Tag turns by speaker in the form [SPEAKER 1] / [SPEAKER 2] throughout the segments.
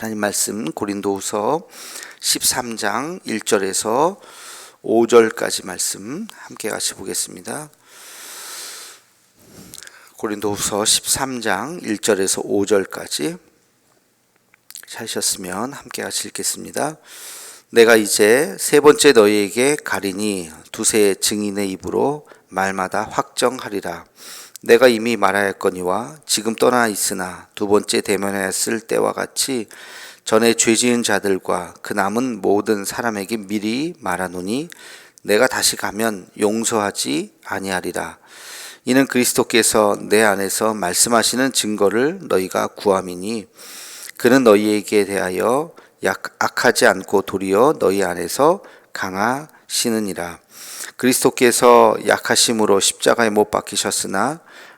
[SPEAKER 1] 하나님 말씀 고린도후서 13장 1절에서 5절까지 말씀 함께 같이 보겠습니다. 고린도후서 13장 1절에서 5절까지 찾으셨으면 함께 같이 읽겠습니다. 내가 이제 세 번째 너희에게 가리니 두세 증인의 입으로 말마다 확정하리라. 내가 이미 말하였거니와 지금 떠나 있으나 두 번째 대면하였을 때와 같이 전에 죄 지은 자들과 그 남은 모든 사람에게 미리 말하노니 내가 다시 가면 용서하지 아니하리라. 이는 그리스도께서 내 안에서 말씀하시는 증거를 너희가 구함이니 그는 너희에게 대하여 약 악하지 않고 도리어 너희 안에서 강하시느니라. 그리스도께서 약하심으로 십자가에 못 박히셨으나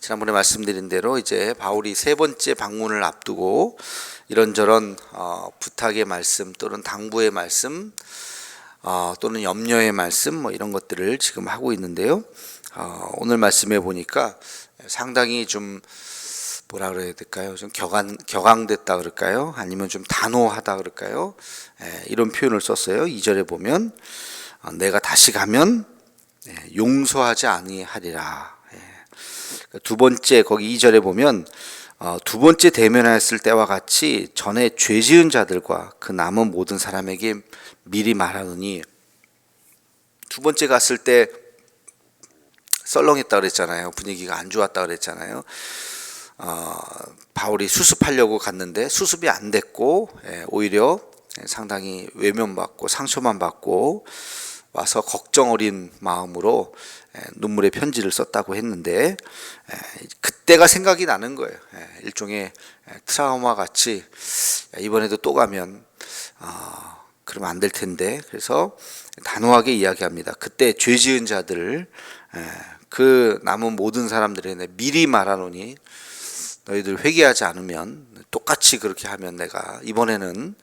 [SPEAKER 1] 지난번에 말씀드린 대로 이제 바울이 세 번째 방문을 앞두고 이런저런 어, 부탁의 말씀 또는 당부의 말씀 어, 또는 염려의 말씀 뭐 이런 것들을 지금 하고 있는데요. 어, 오늘 말씀에 보니까 상당히 좀 뭐라 그래야 될까요? 좀 격한 격앙됐다 그럴까요? 아니면 좀 단호하다 그럴까요? 예, 이런 표현을 썼어요. 2절에 보면 어, 내가 다시 가면 예, 용서하지 아니하리라. 예. 두 번째 거기 2절에 보면 어, 두 번째 대면하였을 때와 같이 전에 죄 지은 자들과 그 남은 모든 사람에게 미리 말하노니 두 번째 갔을 때 썰렁했다 그랬잖아요. 분위기가 안 좋았다 그랬잖아요. 어, 바울이 수습하려고 갔는데 수습이 안 됐고 예, 오히려 상당히 외면받고 상처만 받고 와서 걱정 어린 마음으로 예, 눈물의 편지를 썼다고 했는데 예, 그때가 생각이 나는 거예요. 예, 일종의 트라우마 같이 이번에도 또 가면 어, 그러면 안 될 텐데 그래서 단호하게 이야기합니다. 그때 죄 지은 자들 그 남은 모든 사람들에 미리 말하노니 너희들 회개하지 않으면 똑같이 그렇게 하면 내가 이번에는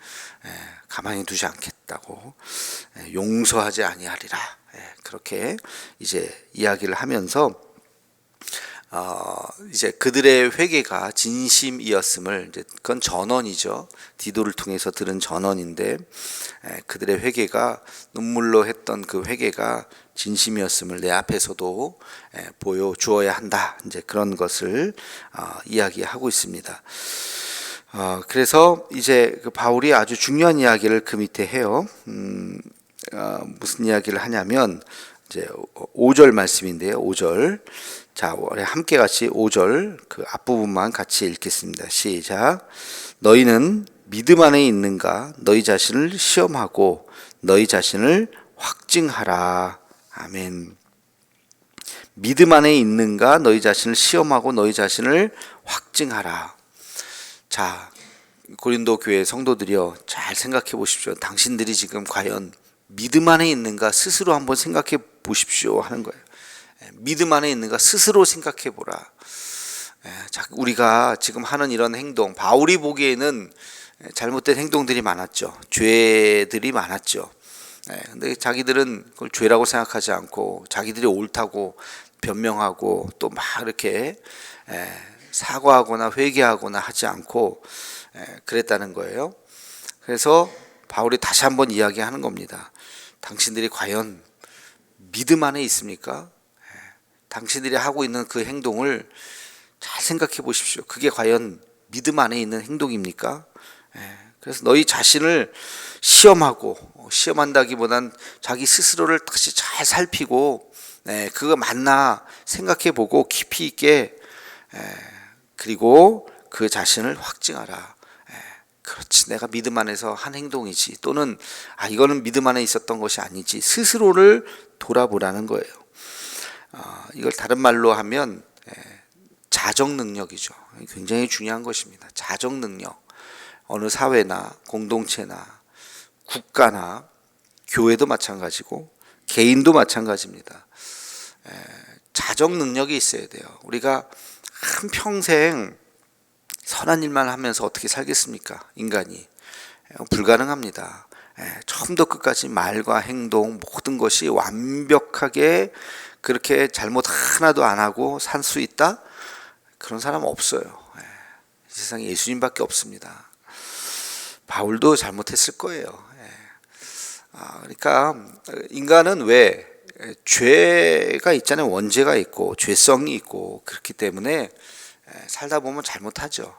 [SPEAKER 1] 가만히 두지 않겠다고 용서하지 아니하리라 그렇게 이제 이야기를 하면서 어, 이제 그들의 회개가 진심이었음을 이제 그건 전언이죠. 디도를 통해서 들은 전언인데 에, 그들의 회개가 눈물로 했던 그 회개가 진심이었음을 내 앞에서도 에, 보여 주어야 한다. 이제 그런 것을 어, 이야기하고 있습니다. 어, 그래서 이제 그 바울이 아주 중요한 이야기를 그 밑에 해요. 음, 어, 무슨 이야기를 하냐면 이제 5절 말씀인데요. 5절. 자, 우리 함께 같이 5절 그 앞부분만 같이 읽겠습니다. 시작. 너희는 믿음 안에 있는가? 너희 자신을 시험하고 너희 자신을 확증하라. 아멘. 믿음 안에 있는가? 너희 자신을 시험하고 너희 자신을 확증하라. 자, 고린도 교회 성도들이여 잘 생각해 보십시오. 당신들이 지금 과연 믿음 안에 있는가 스스로 한번 생각해 보십시오 하는 거예요. 예, 믿음 안에 있는가 스스로 생각해 보라. 예, 우리가 지금 하는 이런 행동, 바울이 보기에는 잘못된 행동들이 많았죠. 죄들이 많았죠. 예, 근데 자기들은 그걸 죄라고 생각하지 않고 자기들이 옳다고 변명하고 또 막 이렇게 사과하거나 회개하거나 하지 않고 그랬다는 거예요. 그래서 바울이 다시 한번 이야기하는 겁니다. 당신들이 과연 믿음 안에 있습니까? 당신들이 하고 있는 그 행동을 잘 생각해 보십시오. 그게 과연 믿음 안에 있는 행동입니까? 예, 그래서 너희 자신을 시험하고 어, 시험한다기보단 자기 스스로를 다시 잘 살피고 예, 그거 맞나 생각해 보고 깊이 있게 예, 그리고 그 자신을 확증하라. 그렇지 내가 믿음 안에서 한 행동이지 또는 아 이거는 믿음 안에 있었던 것이 아니지 스스로를 돌아보라는 거예요. 어, 이걸 다른 말로 하면 예, 자정 능력이죠. 굉장히 중요한 것입니다. 자정 능력. 어느 사회나 공동체나 국가나 교회도 마찬가지고 개인도 마찬가지입니다. 에, 자정 능력이 있어야 돼요. 우리가 한 평생 선한 일만 하면서 어떻게 살겠습니까? 인간이 에, 불가능합니다. 에, 처음부터 끝까지 말과 행동 모든 것이 완벽하게 그렇게 잘못 하나도 안 하고 살 수 있다? 그런 사람 없어요. 예. 이 세상에 예수님밖에 없습니다. 바울도 잘못했을 거예요. 예. 아, 그러니까 인간은 왜 죄가 있잖아요. 원죄가 있고 죄성이 있고 그렇기 때문에 예, 살다 보면 잘못하죠.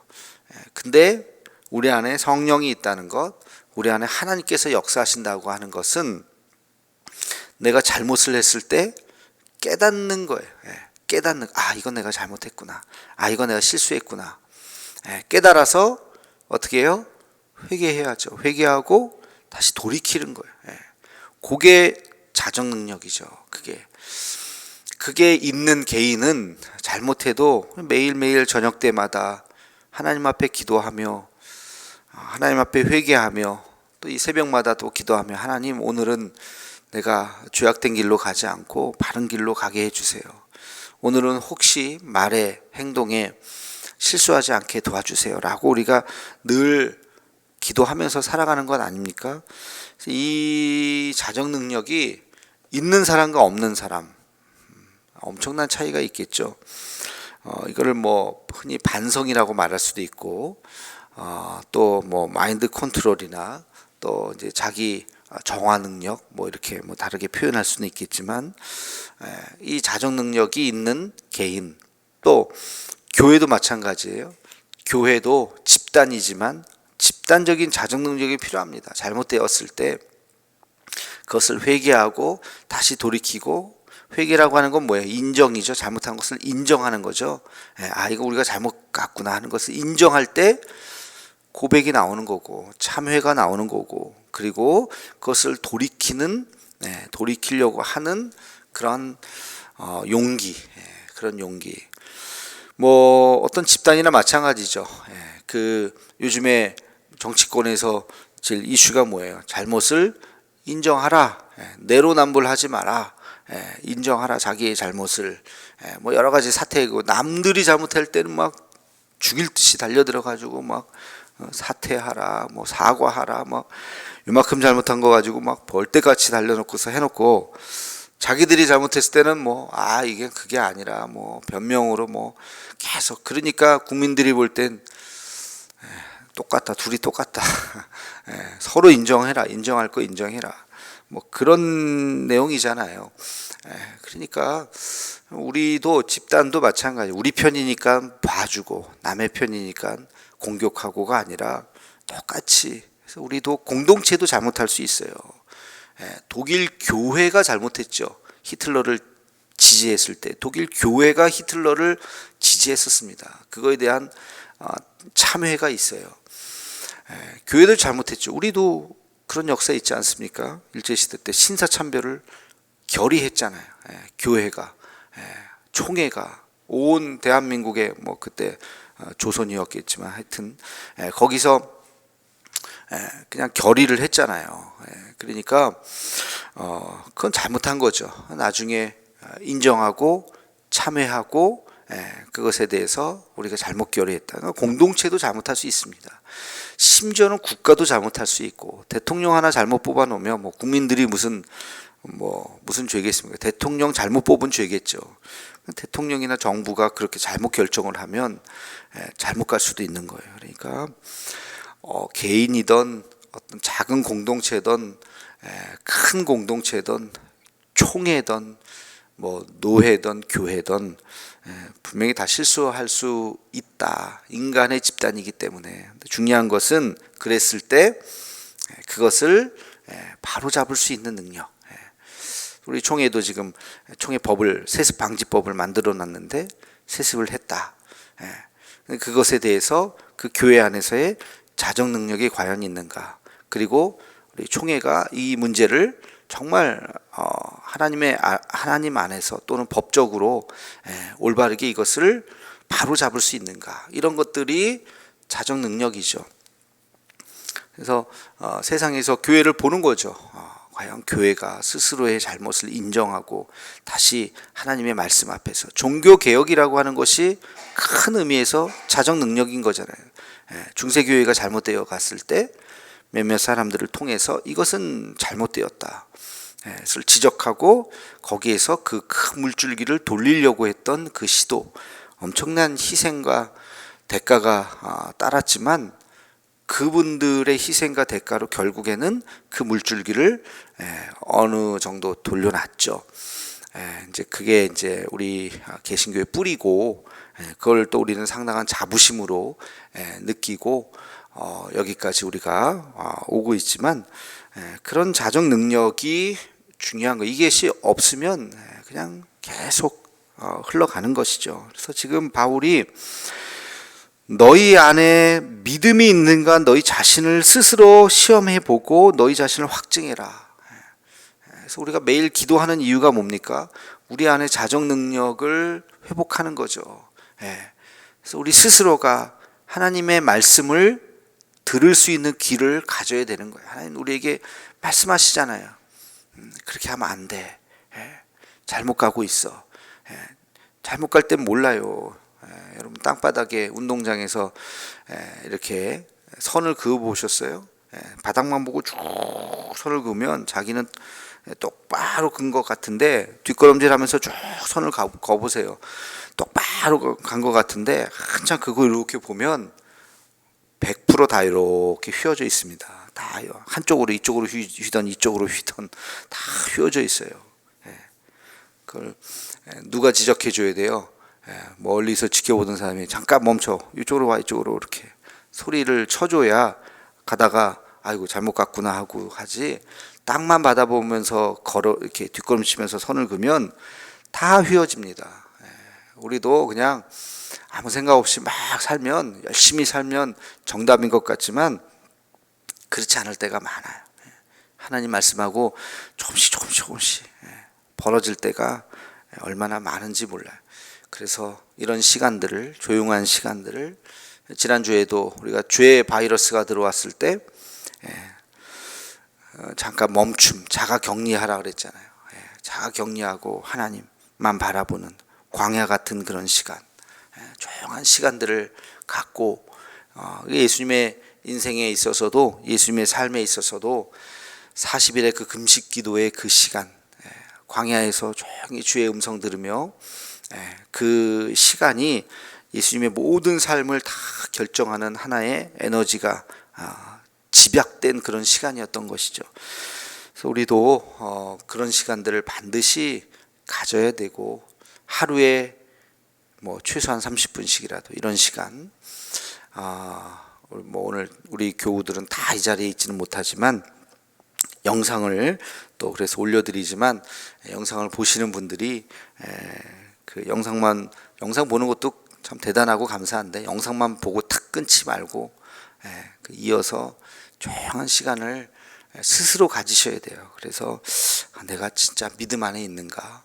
[SPEAKER 1] 예, 근데 우리 안에 성령이 있다는 것, 우리 안에 하나님께서 역사하신다고 하는 것은 내가 잘못을 했을 때 깨닫는 거예요. 예, 깨닫는 아 이건 내가 잘못했구나. 아 이건 내가 실수했구나. 예, 깨달아서 어떻게 해요? 회개해야죠. 회개하고 다시 돌이키는 거예요. 예. 그게 자정 능력이죠. 그게 그게 있는 개인은 잘못해도 매일매일 저녁 때마다 하나님 앞에 기도하며 하나님 앞에 회개하며 또 이 새벽마다 또 기도하며 하나님 오늘은 내가 죄악된 길로 가지 않고 바른 길로 가게 해주세요. 오늘은 혹시 말에 행동에 실수하지 않게 도와주세요. 라고 우리가 늘 기도하면서 살아가는 것 아닙니까? 이 자정 능력이 있는 사람과 없는 사람 음, 엄청난 차이가 있겠죠. 어, 이거를 뭐 흔히 반성이라고 말할 수도 있고 어, 또 뭐 마인드 컨트롤이나 또 이제 자기 정화 능력 뭐 이렇게 뭐 다르게 표현할 수는 있겠지만 에, 이 자정 능력이 있는 개인 또 교회도 마찬가지예요. 교회도 집단이지만 집단적인 자정 능력이 필요합니다. 잘못되었을 때 그것을 회개하고 다시 돌이키고 회개라고 하는 건 뭐예요? 인정이죠. 잘못한 것을 인정하는 거죠. 예, 아 이거 우리가 잘못 갔구나 하는 것을 인정할 때 고백이 나오는 거고 참회가 나오는 거고 그리고 그것을 돌이키는 네, 돌이키려고 하는 그런 어, 용기 예, 그런 용기 뭐 어떤 집단이나 마찬가지죠. 예, 그 요즘에 정치권에서 제일 이슈가 뭐예요? 잘못을 인정하라. 예, 내로남불하지 마라. 예, 인정하라 자기의 잘못을. 예, 뭐 여러 가지 사태고 남들이 잘못할 때는 막 죽일 듯이 달려들어 가지고 막 어, 사퇴하라, 뭐 사과하라, 뭐 이만큼 잘못한 거 가지고 막 벌떼같이 달려놓고서 해놓고 자기들이 잘못했을 때는 뭐 아 이게 그게 아니라 뭐 변명으로 뭐 계속 그러니까 국민들이 볼 땐 똑같다 둘이 똑같다 예, 서로 인정해라 인정할 거 인정해라 뭐 그런 내용이잖아요. 예, 그러니까 우리도 집단도 마찬가지 우리 편이니까 봐주고 남의 편이니까 공격하고가 아니라 똑같이 그래서 우리도 공동체도 잘못할 수 있어요. 예, 독일 교회가 잘못했죠. 히틀러를 지지했을 때 독일 교회가 히틀러를 지지했었습니다. 그거에 대한 어, 참회가 있어요. 예, 교회도 잘못했죠. 우리도 그런 역사 있지 않습니까? 일제 시대 때 신사참배를 결의했잖아요. 예, 교회가 총회가 온 대한민국에 뭐 그때 어, 조선이었겠지만 하여튼 거기서 그냥 결의를 했잖아요. 그러니까 어 그건 잘못한 거죠. 나중에 인정하고 참회하고 그것에 대해서 우리가 잘못 결의했다. 그러니까 공동체도 잘못할 수 있습니다. 심지어는 국가도 잘못할 수 있고 대통령 하나 잘못 뽑아놓으면 뭐 국민들이 무슨 뭐 무슨 죄겠습니까? 대통령 잘못 뽑은 죄겠죠. 대통령이나 정부가 그렇게 잘못 결정을 하면 잘못 갈 수도 있는 거예요. 그러니까 어, 개인이든 어떤 작은 공동체든 큰 공동체든 총회든 뭐 노회든 교회든 분명히 다 실수할 수 있다. 인간의 집단이기 때문에 중요한 것은 그랬을 때 그것을 바로 잡을 수 있는 능력. 우리 총회도 지금 총회 법을 세습 방지법을 만들어 놨는데 세습을 했다. 그것에 대해서 그 교회 안에서의 자정 능력이 과연 있는가? 그리고 우리 총회가 이 문제를 정말 어, 하나님의 아, 하나님 안에서 또는 법적으로 예, 올바르게 이것을 바로 잡을 수 있는가? 이런 것들이 자정 능력이죠. 그래서 어, 세상에서 교회를 보는 거죠. 어, 과연 교회가 스스로의 잘못을 인정하고 다시 하나님의 말씀 앞에서 종교 개혁이라고 하는 것이 큰 의미에서 자정 능력인 거잖아요. 예, 중세 교회가 잘못되어 갔을 때 몇몇 사람들을 통해서 이것은 잘못되었다. 예, 를 지적하고 거기에서 그 큰 물줄기를 돌리려고 했던 그 시도 엄청난 희생과 대가가 아, 따랐지만 그분들의 희생과 대가로 결국에는 그 물줄기를 예, 어느 정도 돌려놨죠. 예, 이제 그게 이제 우리 개신교의 뿌리고 예, 그걸 또 우리는 상당한 자부심으로 예, 느끼고 어, 여기까지 우리가 어, 오고 있지만 예, 그런 자정 능력이 중요한 거 이것이 없으면 예, 그냥 계속 어, 흘러가는 것이죠. 그래서 지금 바울이 너희 안에 믿음이 있는가 너희 자신을 스스로 시험해 보고 너희 자신을 확증해라. 그래서 우리가 매일 기도하는 이유가 뭡니까? 우리 안에 자정 능력을 회복하는 거죠. 예. 그래서 우리 스스로가 하나님의 말씀을 들을 수 있는 귀를 가져야 되는 거예요. 하나님 우리에게 말씀하시잖아요. 음, 그렇게 하면 안 돼. 예. 잘못 가고 있어. 예. 잘못 갈 땐 몰라요. 예, 여러분 땅바닥에 운동장에서 예, 이렇게 선을 그어 보셨어요? 예, 바닥만 보고 쭉 선을 그으면 자기는 똑바로 근 것 같은데 뒷걸음질하면서 쭉 선을 가, 보세요 똑바로 간 것 같은데 한참 그거 이렇게 보면 100%다 이렇게 휘어져 있습니다. 다 한쪽으로 이쪽으로 휘, 휘던 이쪽으로 휘던 다 휘어져 있어요. 그걸 누가 지적해 줘야 돼요. 예, 멀리서 지켜보던 사람이 잠깐 멈춰 이쪽으로 와 이쪽으로 이렇게 소리를 쳐줘야 가다가 아이고 잘못 갔구나 하고 하지 땅만 받아보면서 걸어 이렇게 뒷걸음치면서 선을 그면 다 휘어집니다. 예, 우리도 그냥 아무 생각 없이 막 살면 열심히 살면 정답인 것 같지만 그렇지 않을 때가 많아요. 예, 하나님 말씀하고 조금씩 조금씩 조금씩 벌어질 때가 얼마나 많은지 몰라요. 그래서 이런 시간들을 조용한 시간들을 지난 주에도 우리가 죄 바이러스가 들어왔을 때 예, 어, 잠깐 멈춤, 자가 격리하라 그랬잖아요. 예, 자가 격리하고 하나님만 바라보는 광야 같은 그런 시간, 예, 조용한 시간들을 갖고 어, 예수님의 인생에 있어서도 예수님의 삶에 있어서도 40일의 그 금식 기도의 그 시간, 광야에서 조용히 주의 음성 들으며 예, 그 시간이 예수님의 모든 삶을 다 결정하는 하나의 에너지가 아, 집약된 그런 시간이었던 것이죠. 그래서 우리도 어, 그런 시간들을 반드시 가져야 되고 하루에 뭐 최소한 30분씩이라도 이런 시간 아, 뭐 오늘 우리 교우들은 다 이 자리에 있지는 못하지만 영상을 또 그래서 올려드리지만 영상을 보시는 분들이 그 영상만 영상 보는 것도 참 대단하고 감사한데 영상만 보고 탁 끊지 말고 예, 그 이어서 조용한 시간을 스스로 가지셔야 돼요. 그래서 아, 내가 진짜 믿음 안에 있는가?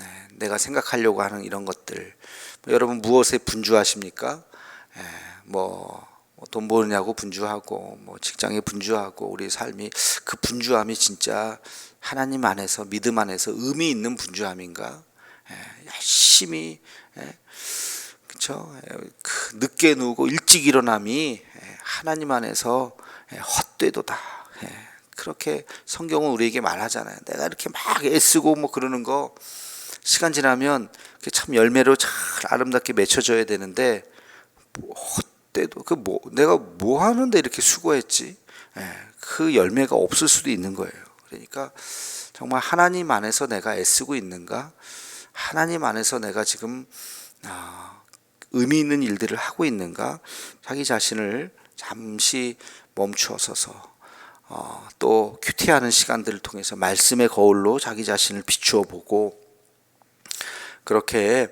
[SPEAKER 1] 예, 내가 생각하려고 하는 이런 것들. 뭐 여러분 무엇에 분주하십니까? 예, 뭐, 돈 버느냐고 분주하고, 뭐 직장에 분주하고, 우리 삶이 그 분주함이 진짜 하나님 안에서 믿음 안에서 의미 있는 분주함인가? 예, 열심히 예, 그렇죠. 그 늦게 누우고 일찍 일어남이 예, 하나님 안에서 헛되도다. 그렇게 성경은 우리에게 말하잖아요. 내가 이렇게 막 애쓰고 뭐 그러는 거 시간 지나면 참 열매로 잘 아름답게 맺혀져야 되는데 뭐 헛되도 그 뭐 내가 뭐 하는데 이렇게 수고했지? 그 열매가 없을 수도 있는 거예요. 그러니까 정말 하나님 안에서 내가 애쓰고 있는가? 하나님 안에서 내가 지금 아, 의미 있는 일들을 하고 있는가? 자기 자신을 잠시 멈추어서서 어, 또 큐티하는 시간들을 통해서 말씀의 거울로 자기 자신을 비추어 보고 그렇게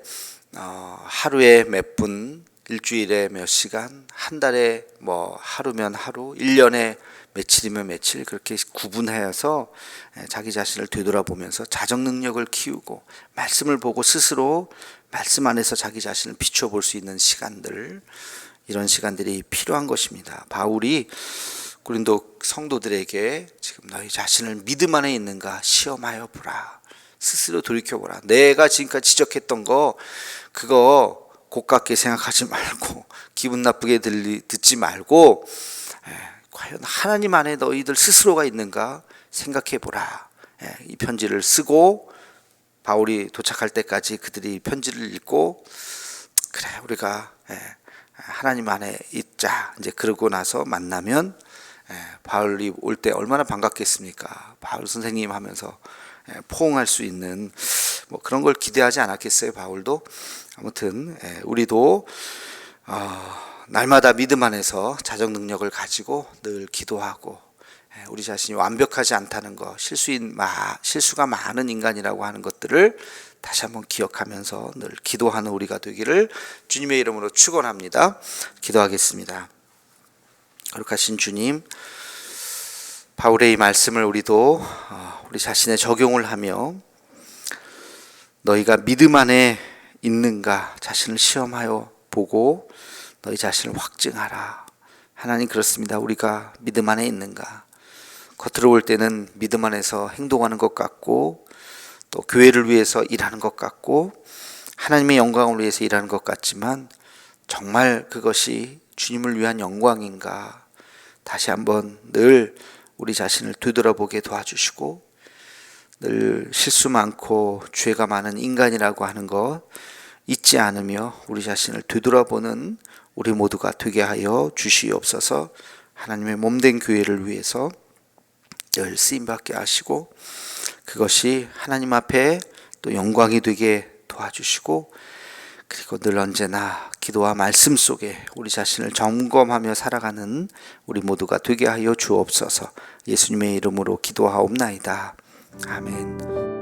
[SPEAKER 1] 어, 하루에 몇 분, 일주일에 몇 시간, 한 달에 뭐 하루면 하루, 1년에 며칠이면 며칠 그렇게 구분해서 예, 자기 자신을 되돌아보면서 자정 능력을 키우고 말씀을 보고 스스로 말씀 안에서 자기 자신을 비추어 볼 수 있는 시간들 이런 시간들이 필요한 것입니다. 바울이 고린도 성도들에게 지금 너희 자신을 믿음 안에 있는가 시험하여 보라. 스스로 돌이켜 보라. 내가 지금까지 지적했던 거 그거 고깝게 생각하지 말고 기분 나쁘게 들리, 듣지 말고 에, 과연 하나님 안에 너희들 스스로가 있는가 생각해 보라. 예, 이 편지를 쓰고 바울이 도착할 때까지 그들이 편지를 읽고 그래 우리가 예, 하나님 안에 있자 이제 그러고 나서 만나면 예, 바울이 올 때 얼마나 반갑겠습니까? 바울 선생님 하면서 예, 포옹할 수 있는 뭐 그런 걸 기대하지 않았겠어요 바울도 아무튼 예, 우리도 어, 날마다 믿음 안에서 자정 능력을 가지고 늘 기도하고 예, 우리 자신이 완벽하지 않다는 것, 실수인 마, 실수가 많은 인간이라고 하는 것들을 다시 한번 기억하면서 늘 기도하는 우리가 되기를 주님의 이름으로 축원합니다. 기도하겠습니다. 거룩하신 주님, 바울의 이 말씀을 우리도 어, 우리 자신의 적용을 하며 너희가 믿음 안에 있는가 자신을 시험하여 보고 너희 자신을 확증하라. 하나님 그렇습니다. 우리가 믿음 안에 있는가? 겉으로 볼 때는 믿음 안에서 행동하는 것 같고 또 교회를 위해서 일하는 것 같고 하나님의 영광을 위해서 일하는 것 같지만 정말 그것이 주님을 위한 영광인가? 다시 한번 늘 우리 자신을 되돌아보게 도와주시고 늘 실수 많고 죄가 많은 인간이라고 하는 것 잊지 않으며 우리 자신을 되돌아보는 우리 모두가 되게 하여 주시옵소서. 하나님의 몸된 교회를 위해서 늘 쓰임받게 하시고 그것이 하나님 앞에 또 영광이 되게 도와주시고 그리고 늘 언제나 기도와 말씀 속에 우리 자신을 점검하며 살아가는 우리 모두가 되게 하여 주옵소서 예수님의 이름으로 기도하옵나이다. 아멘.